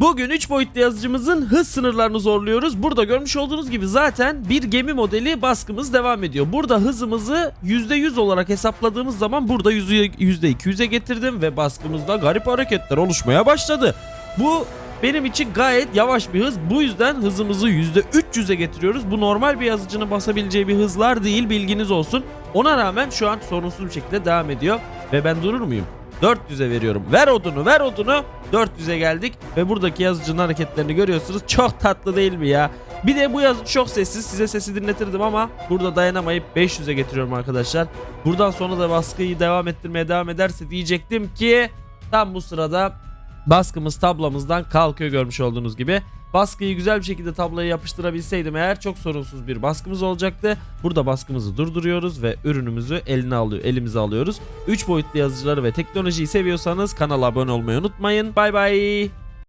Bugün 3 boyutlu yazıcımızın hız sınırlarını zorluyoruz. Burada görmüş olduğunuz gibi zaten bir gemi modeli baskımız devam ediyor. Burada hızımızı %100 olarak hesapladığımız zaman burada yüzü- %200'e getirdim ve baskımızda garip hareketler oluşmaya başladı. Bu benim için gayet yavaş bir hız. Bu yüzden hızımızı %300'e getiriyoruz. Bu normal bir yazıcının basabileceği bir hızlar değil bilginiz olsun. Ona rağmen şu an sorunsuz bir şekilde devam ediyor. Ve ben durur muyum? 400'e veriyorum. Ver odunu ver odunu. 400'e geldik ve buradaki yazıcının hareketlerini görüyorsunuz. Çok tatlı değil mi ya? Bir de bu yazıcı çok sessiz. Size sesi dinletirdim ama burada dayanamayıp 500'e getiriyorum arkadaşlar. Buradan sonra da baskıyı devam ettirmeye devam ederse diyecektim ki tam bu sırada baskımız tablamızdan kalkıyor görmüş olduğunuz gibi. Baskıyı güzel bir şekilde tabloya yapıştırabilseydim eğer çok sorunsuz bir baskımız olacaktı. Burada baskımızı durduruyoruz ve ürünümüzü eline alıyor, elimize alıyoruz. 3 boyutlu yazıcıları ve teknolojiyi seviyorsanız kanala abone olmayı unutmayın. Bay bay.